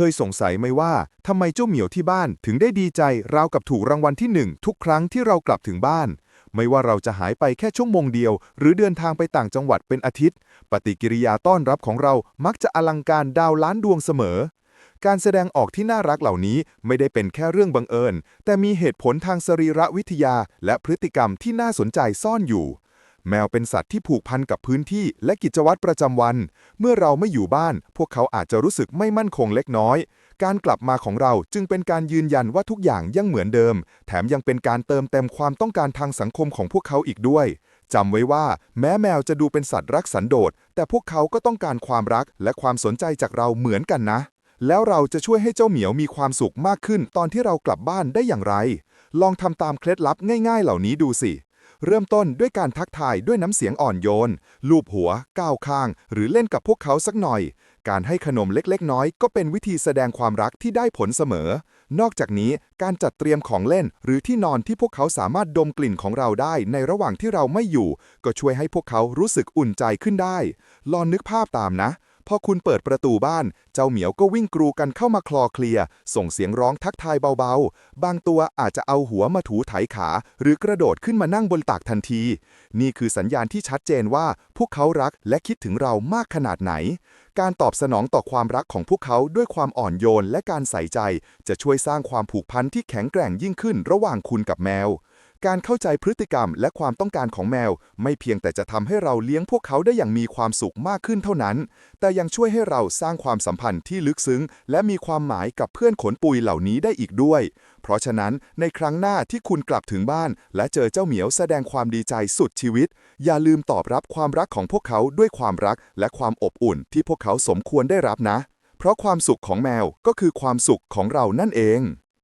คยสงสัยไหมว่าทำไมเจ้าเหมียวที่บ้านถึงได้ดีใจราวกับถูกรางวัลที่หนึ่งทุกครั้งที่เรากลับถึงบ้าน ไม่ว่าเราจะหายไปแค่ชั่วโมงเดียว หรือเดินทางไปต่างจังหวัดเป็นอาทิตย์ ปฏิกิริยาต้อนรับของเรามักจะอลังการดาวล้านดวงเสมอ การแสดงออกที่น่ารักเหล่านี้ไม่ได้เป็นแค่เรื่องบังเอิญ แต่มีเหตุผลทางสรีรวิทยาและพฤติกรรมที่น่าสนใจซ่อนอยู่ แมวเป็นสัตว์ที่ผูกพันกับพื้นที่และกิจวัตรประจำวัน เมื่อเราไม่อยู่บ้าน พวกเขาอาจจะรู้สึกไม่มั่นคงเล็กน้อย การกลับมาของเราจึงเป็นการยืนยันว่าทุกอย่างยังเหมือนเดิม แถมยังเป็นการเติมเต็มความต้องการทางสังคมของพวกเขาอีกด้วยจำไว้ว่า แม้แมวจะดูเป็นสัตว์รักสันโดษ แต่พวกเขาก็ต้องการความรักและความสนใจจากเราเหมือนกันนะ แล้วเราจะช่วยให้เจ้าเหมียวมีความสุขมากขึ้น ตอนที่เรากลับบ้านได้อย่างไร ลองทำตามเคล็ดลับง่าย ๆ เหล่านี้ดูสิ เริ่มต้นด้วยการทักทายด้วยน้ำเสียงอ่อนโยน ลูบหัว ก้าวข้าง หรือเล่นกับพวกเขาสักหน่อย การให้ขนมเล็กๆ น้อยก็เป็นวิธีแสดงความรักที่ได้ผลเสมอ นอกจากนี้การจัดเตรียมของเล่น หรือที่นอนที่พวกเขาสามารถดมกลิ่นของเราได้ในระหว่างที่เราไม่อยู่ ก็ช่วยให้พวกเขารู้สึกอุ่นใจขึ้นได้ ลองนึกภาพตามนะ พอคุณเปิดประตูบ้าน เจ้าเหมียวก็วิ่งกรูกันเข้ามาคลอเคลีย ส่งเสียงร้องทักทายเบาๆ บางตัวอาจจะเอาหัวมาถูไถขา หรือกระโดดขึ้นมานั่งบนตักทันที นี่คือสัญญาณที่ชัดเจนว่าพวกเขารักและคิดถึงเรามากขนาดไหน การตอบสนองต่อความรักของพวกเขาด้วยความอ่อนโยนและการใส่ใจ จะช่วยสร้างความผูกพันที่แข็งแกร่งยิ่งขึ้นระหว่างคุณกับแมว การเข้าใจพฤติกรรมและความต้องการของแมว ไม่เพียงแต่จะทำให้เราเลี้ยงพวกเขาได้อย่างมีความสุขมากขึ้นเท่านั้น แต่ยังช่วยให้เราสร้างความสัมพันธ์ที่ลึกซึ้ง และมีความหมายกับเพื่อนขนปุยเหล่านี้ได้อีกด้วย เพราะฉะนั้นในครั้งหน้าที่คุณกลับถึงบ้าน และเจอเจ้าเหมียวแสดงความดีใจสุดชีวิต อย่าลืมตอบรับความรักของพวกเขาด้วยความรัก และความอบอุ่นที่พวกเขาสมควรได้รับนะ เพราะความสุขของแมวก็คือความสุขของเรานั่นเอง